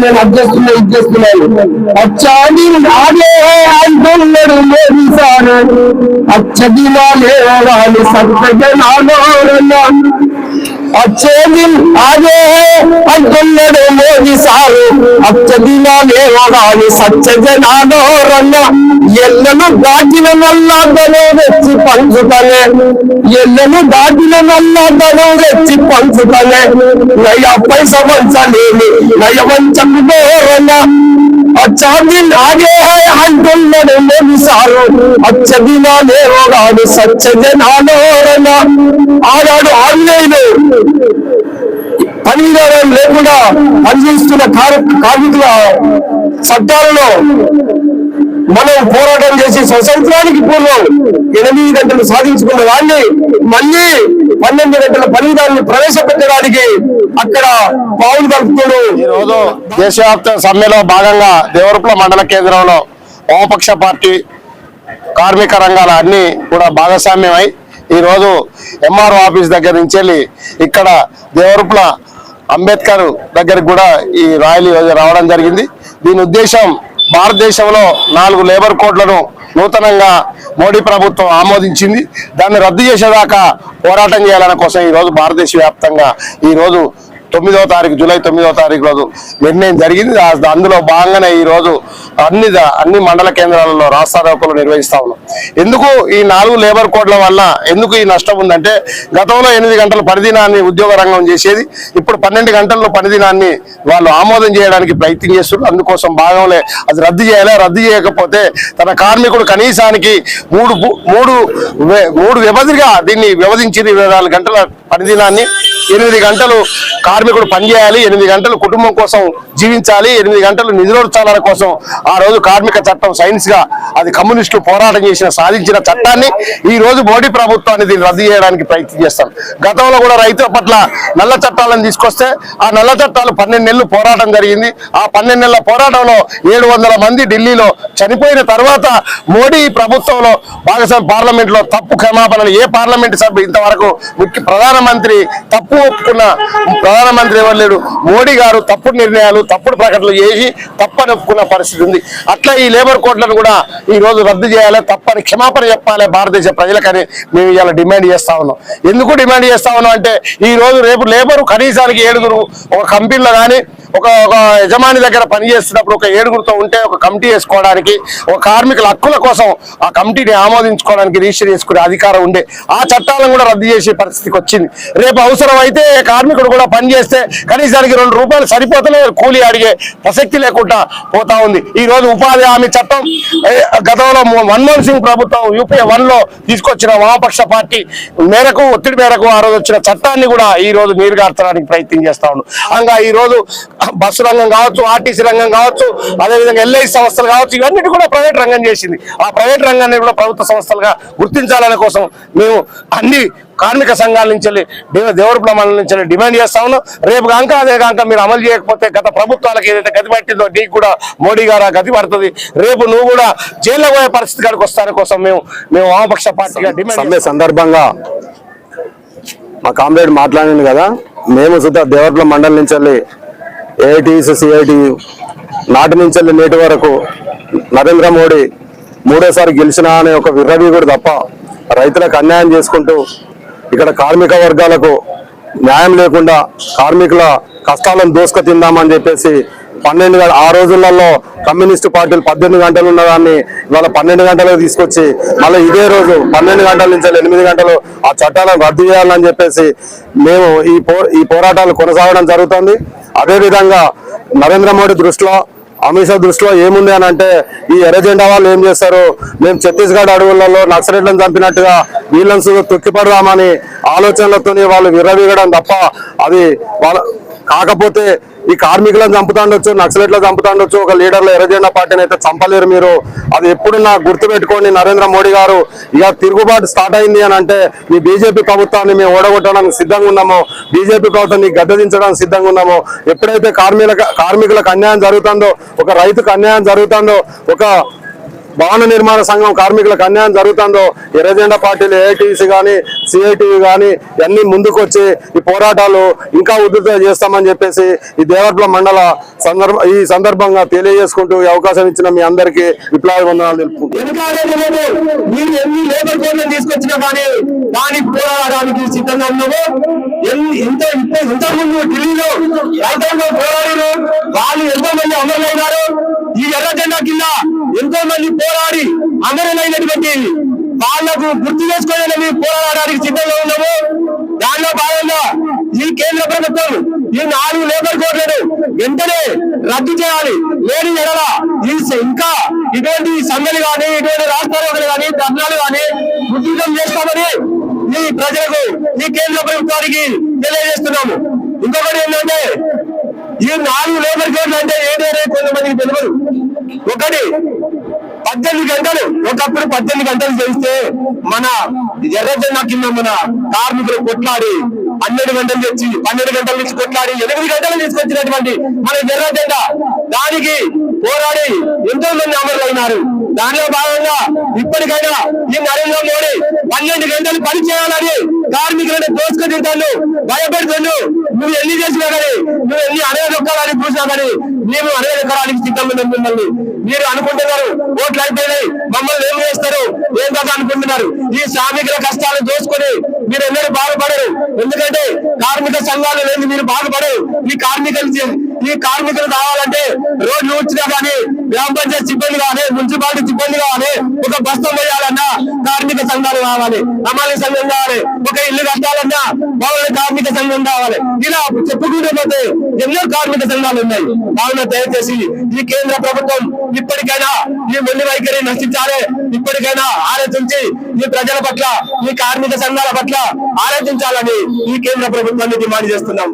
నేను అడ్జస్తున్నా ఇచ్చేస్తున్నాను అచ్చాది నాడే అంటున్నాడు మోదీ సార్ అచ్చదినాలే వాళ్ళు సత్యజనాలోరన్నా అచ్చేది అదే అంటున్నాడు మోదీ సారు. అచ్చదినాలే సత్య సత్యజనాలోరన్నా ఎల్లను దాటిన నల్లదను తెచ్చి పంచుతనే ఎల్లను దాటిన నల్లదను తెచ్చి పంచుతనే నయ పైస వంచలేని నయ వంచకు దూరన అచ్చాదిన్ ఆగే హై అంటున్నాడు మోది అచ్చది నా ఓగాడు సత్య జనాలోరన ఆనాడు ఆన్లైన్ పనిదారం లేకుండా పనిచేస్తున్న కార్- కార్మికుల చట్టాలలో మనం పోరాటం చేసి స్వతంత్రానికి పూర్వం ఎనిమిది గంటలు సాధించుకున్న దాన్ని మళ్ళీ పన్నెండు గంటల పనిదాన్ని ప్రవేశపెట్టడానికి అక్కడ పావులు కలుపుతాడు. ఈ రోజు దేశవ్యాప్త సమ్మెలో భాగంగా దేవరపుల మండల కేంద్రంలో వామపక్ష పార్టీ కార్మిక రంగాల అన్ని కూడా భాగస్వామ్యమై ఈరోజు ఎంఆర్ఓ ఆఫీస్ దగ్గర నుంచి వెళ్ళి ఇక్కడ దేవరపుల అంబేద్కర్ దగ్గరికి కూడా ఈ ర్యాలీ రావడం జరిగింది. దీని ఉద్దేశం భారతదేశంలో నాలుగు లేబర్ కోడ్లను నూతనంగా మోడీ ప్రభుత్వం ఆమోదించింది. దాన్ని రద్దు చేసేదాకా పోరాటం చేయాలనే కోసం ఈరోజు భారతదేశ వ్యాప్తంగా ఈరోజు తొమ్మిదవ తారీఖు జూలై తొమ్మిదవ తారీఖు రోజు నిర్ణయం జరిగింది. అందులో భాగంగానే ఈ రోజు అన్ని అన్ని మండల కేంద్రాలలో రాస్తారోకలు నిర్వహిస్తా ఉన్నాం. ఎందుకు ఈ నాలుగు లేబర్ కోడ్ల వల్ల ఎందుకు ఈ నష్టం ఉందంటే గతంలో ఎనిమిది గంటల పనిదినాన్ని ఉద్యోగ రంగం చేసేది ఇప్పుడు పన్నెండు గంటల్లో పనిదినాన్ని వాళ్ళు ఆమోదం చేయడానికి ప్రయత్నం చేస్తున్నారు. అందుకోసం భాగంలో అది రద్దు చేయాలి? రద్దు చేయకపోతే తన కార్మికుడు కనీసానికి మూడు మూడు మూడు వ్యవధిగా దీన్ని వ్యవధించి ఇరవై నాలుగు గంటల పనిదినాన్ని ఎనిమిది గంటలు కార్మికుడు పనిచేయాలి ఎనిమిది గంటలు కుటుంబం కోసం జీవించాలి ఎనిమిది గంటలు నిధులోర్చాలన్న కోసం ఆ రోజు కార్మిక చట్టం సైన్స్గా అది కమ్యూనిస్టులు పోరాటం చేసిన సాధించిన చట్టాన్ని ఈ రోజు మోడీ ప్రభుత్వాన్ని దీన్ని రద్దు చేయడానికి ప్రయత్నం చేస్తాం. గతంలో కూడా రైతుల పట్ల నల్ల చట్టాలను తీసుకొస్తే ఆ నల్ల చట్టాలు పన్నెండు నెలలు పోరాటం జరిగింది. ఆ పన్నెండు నెలల పోరాటంలో ఏడు వందల మంది ఢిల్లీలో చనిపోయిన తర్వాత మోడీ ప్రభుత్వంలో భాగస్వామి పార్లమెంట్లో తప్పు క్షమాపణలు ఏ పార్లమెంట్ సభ్యులు ఇంతవరకు ముఖ్య ప్రధానమంత్రి తప్పు ఒప్పుకున్న ప్రధానమంత్రి ఎవరు లేడు? మోడీ గారు తప్పుడు నిర్ణయాలు తప్పుడు ప్రకటనలు చేసి తప్పని ఒప్పుకున్న పరిస్థితి ఉంది. అట్లా ఈ లేబర్ కోడ్లను కూడా ఈ రోజు రద్దు చేయాలి తప్పని క్షమాపణ చెప్పాలి భారతదేశ ప్రజలకని మేము ఇవాళ డిమాండ్ చేస్తా ఉన్నాం. ఎందుకు డిమాండ్ చేస్తా ఉన్నాం అంటే ఈ రోజు రేపు లేబరు కనీసానికి ఏడుగురు ఒక కంపెనీలో కానీ ఒక ఒక యజమాని దగ్గర పనిచేస్తున్నప్పుడు ఒక ఏడుగురితో ఉంటే ఒక కమిటీ వేసుకోవడానికి ఒక కార్మికుల హక్కుల కోసం ఆ కమిటీని ఆమోదించుకోవడానికి రిజిస్టర్ చేసుకునే అధికారం ఉండే. ఆ చట్టాలను కూడా రద్దు చేసే పరిస్థితికి వచ్చింది. రేపు అవసరం అయితే కార్మికుడు కూడా పనిచేస్తే కనీసానికి రెండు రూపాయలు సరిపోతలే కూలీ అడిగే ప్రసక్తి లేకుండా పోతా ఉంది. ఈ రోజు ఉపాధి హామీ చట్టం గతంలో మన్మోహన్ సింగ్ ప్రభుత్వం యూపీఏ వన్లో తీసుకొచ్చిన వామపక్ష పార్టీ మేరకు ఒత్తిడి మేరకు ఆ రోజు వచ్చిన చట్టాన్ని కూడా ఈ రోజు నీరుగార్చడానికి ప్రయత్నం చేస్తా ఉన్నాం అంగా ఈ రోజు బస్సు రంగం కావచ్చు ఆర్టీసీ రంగం కావచ్చు అదేవిధంగా ఎల్ఐ సంస్థలు కావచ్చు ఇవన్నిటి కూడా ప్రైవేట్ రంగం చేసింది. ఆ ప్రైవేట్ రంగాన్ని కూడా ప్రభుత్వ సంస్థలుగా గుర్తించాలనే కోసం మేము అన్ని కార్మిక సంఘాల నుంచి వెళ్ళి దేవ- దేవరపుల మండలం నుంచి వెళ్ళి డిమాండ్ చేస్తా ఉన్నాం. రేపు కాక అదే కాక మీరు అమలు చేయకపోతే గత ప్రభుత్వాలకు ఏదైతే గతి పట్టిందో నీకు కూడా మోడీ గారు గతి పడుతుంది. రేపు నువ్వు కూడా జైల్లో పోయే పరిస్థితి కాడికి వస్తాని కోసం మేము మేము వామపక్ష పార్టీగా డిమాండ్ సందర్భంగా మా కామ్రేడ్ మాట్లాడింది కదా మేము సుధా దేవట్ల మండలి నుంచి వెళ్ళి ఏఐటీస్ సిఐటి నాటి నుంచి వెళ్ళి నేటి వరకు నరేంద్ర మోడీ మూడోసారి గెలిచినా అనే ఒక విర్రవీగుడు తప్ప రైతులకు అన్యాయం చేసుకుంటూ ఇక్కడ కార్మిక వర్గాలకు న్యాయం లేకుండా కార్మికుల కష్టాలను దోసుక తిందామని చెప్పేసి పన్నెండు గంట ఆ రోజులలో కమ్యూనిస్ట్ పార్టీలు పద్దెనిమిది గంటలు ఉన్నదాన్ని ఇవాళ పన్నెండు గంటలకు తీసుకొచ్చి మళ్ళీ ఇదే రోజు పన్నెండు గంటల నుంచి ఎనిమిది గంటలు ఆ చట్టాలను రద్దు చేయాలని చెప్పేసి మేము ఈ పో ఈ పోరాటాలు కొనసాగడం జరుగుతుంది. అదేవిధంగా నరేంద్ర మోడీ దృష్టిలో అమిత్ షా దృష్టిలో ఏముంది అని అంటే ఈ ఎర్రజెండా వాళ్ళు ఏం చేస్తారు? మేము ఛత్తీస్గఢ్ అడవులలో నక్సలెట్లను చంపినట్టుగా వీళ్ళను తొక్కిపడదామని ఆలోచనలతో వాళ్ళు విర్రవీగడం తప్ప అది వాళ్ళ కాకపోతే ఈ కార్మికులను చంపుతాండొచ్చు నక్సలెట్లు చంపుతాండొచ్చు ఒక లీడర్లు ఎర్రజెండా పార్టీని అయితే చంపలేరు మీరు. అది ఎప్పుడు నా గుర్తు పెట్టుకోండి నరేంద్ర మోడీ గారు. ఇక తిరుగుబాటు స్టార్ట్ అయింది అని అంటే ఈ బీజేపీ ప్రభుత్వాన్ని మేము ఓడగొట్టడానికి సిద్ధంగా ఉన్నాము. బీజేపీ ప్రభుత్వాన్ని గద్దదించడానికి సిద్ధంగా ఉన్నాము. ఎప్పుడైతే కార్మికుల కార్మికులకు అన్యాయం జరుగుతుందో ఒక రైతుకు అన్యాయం జరుగుతుందో ఒక భవన నిర్మాణ సంఘం కార్మికులకు అన్యాయం జరుగుతుందో ఎర్రజెండా పార్టీలు ఏఐటీసీ కానీ సిఐటివి కానీ అన్ని ముందుకొచ్చి ఈ పోరాటాలు ఇంకా ఉధృత చేస్తామని చెప్పేసి ఈ దేవట్ల మండల సందర్భ ఈ సందర్భంగా తెలియజేసుకుంటూ ఈ అవకాశం ఇచ్చిన మీ అందరికీ విప్లవ వందనాలు తెలుపుకుంటున్నాను. మీరు ఎన్ని లేబర్ తీసుకొచ్చినా కానీ దాని పోరాడడానికి సిద్ధంగా ఉన్నాము. ఎన్ని- ఇంత ఇంత- ఇంతకుముందు ఢిల్లీలో రైతాంగం పోరాడిను వాళ్ళు ఎంతో మంది అమరులైనారు. ఈ ఎర్ర జెండా కింద ఎంతో మంది పోరాడి అమరులైనటువంటి వాళ్ళకు గుర్తు చేసుకునే మేము పోరాడడానికి సిద్ధంగా ఉన్నాము. దానిలో భాగంగా ఈ కేంద్ర ప్రభుత్వం ఈ నాలుగు లేబర్ కోడ్లను వెంటనే రద్దు చేయాలి. లేని ఎడల ఈ ఇంకా ఇటువంటి సమ్మెలు కానీ ఇటువంటి రాష్ట్రాలు కానీ ధర్నాలు కానీ ఉద్యోగం చేస్తామని ఈ ప్రజలకు ఈ కేంద్ర ప్రభుత్వానికి తెలియజేస్తున్నాము. ఇంకొకటి ఏంటంటే ఈ నాలుగు లేబర్ కోడ్లు అంటే ఏదైనా కొంతమందికి తెలియదు. ఒకటి పద్దెనిమిది గంటలు. ఒకప్పుడు పద్దెనిమిది గంటలు చేస్తే మన ఎర్రజెండా కింద మన కార్మికులు కొట్లాడి పన్నెండు గంటలు తెచ్చి పన్నెండు గంటల నుంచి కొట్లాడి ఎనిమిది గంటలు తీసుకొచ్చినటువంటి మన ఎర్రజెండా దానికి పోరాడి ఎంతో మంది అమరులైనారు దానిలో భాగంగా ఇప్పటికైనా ఈ నరేంద్ర మోడీ పన్నెండు గంటలు పని చేయాలని కార్మికులను దోసుకుంటాను భయపెడుతుండు. నువ్వు ఎన్ని చేసినా కానీ నువ్వు ఎన్ని అనేదొక్కడానికి చూసినా కానీ మేము అనేదొక్కడానికి సిద్ధంగా ఉన్నాం మిమ్మల్ని. మీరు అనుకుంటున్నారు ఓట్లు అయిపోయినాయి మమ్మల్ని ఏం అనుకుంటున్నారు ఈ శ్రామికుల కష్టాలు దోసుకొని మీరు ఎన్నడూ బాధపడరు. ఎందుకంటే కార్మిక సంఘాలు లేదు మీరు బాధపడరు. ఈ కార్మికులు ఈ కార్మికులు కావాలంటే రోడ్లు వచ్చినా కానీ గ్రామ పంచాయతీ సిబ్బంది కానీ మున్సిపాలిటీ సిబ్బంది కానీ ఒక బస్తం వేయాలన్నా కార్మిక సంఘాలు కావాలి అమలు సంఘం కావాలి ఒక ఇల్లు కట్టాలన్నా భవన కార్మిక సంఘం కావాలి. ఇలా చెప్పుకుంటే పోతే ఎన్నో కార్మిక సంఘాలు ఉన్నాయి. కావున దయచేసి ఈ కేంద్ర ప్రభుత్వం ఇప్పటికైనా ఈ మొండి వైఖరి నశించాలి. ఇప్పటికైనా ఆలోచించి ఈ ప్రజల పట్ల ఈ కార్మిక సంఘాల పట్ల ఆలోచించాలని ఈ కేంద్ర ప్రభుత్వాన్ని డిమాండ్ చేస్తున్నాం.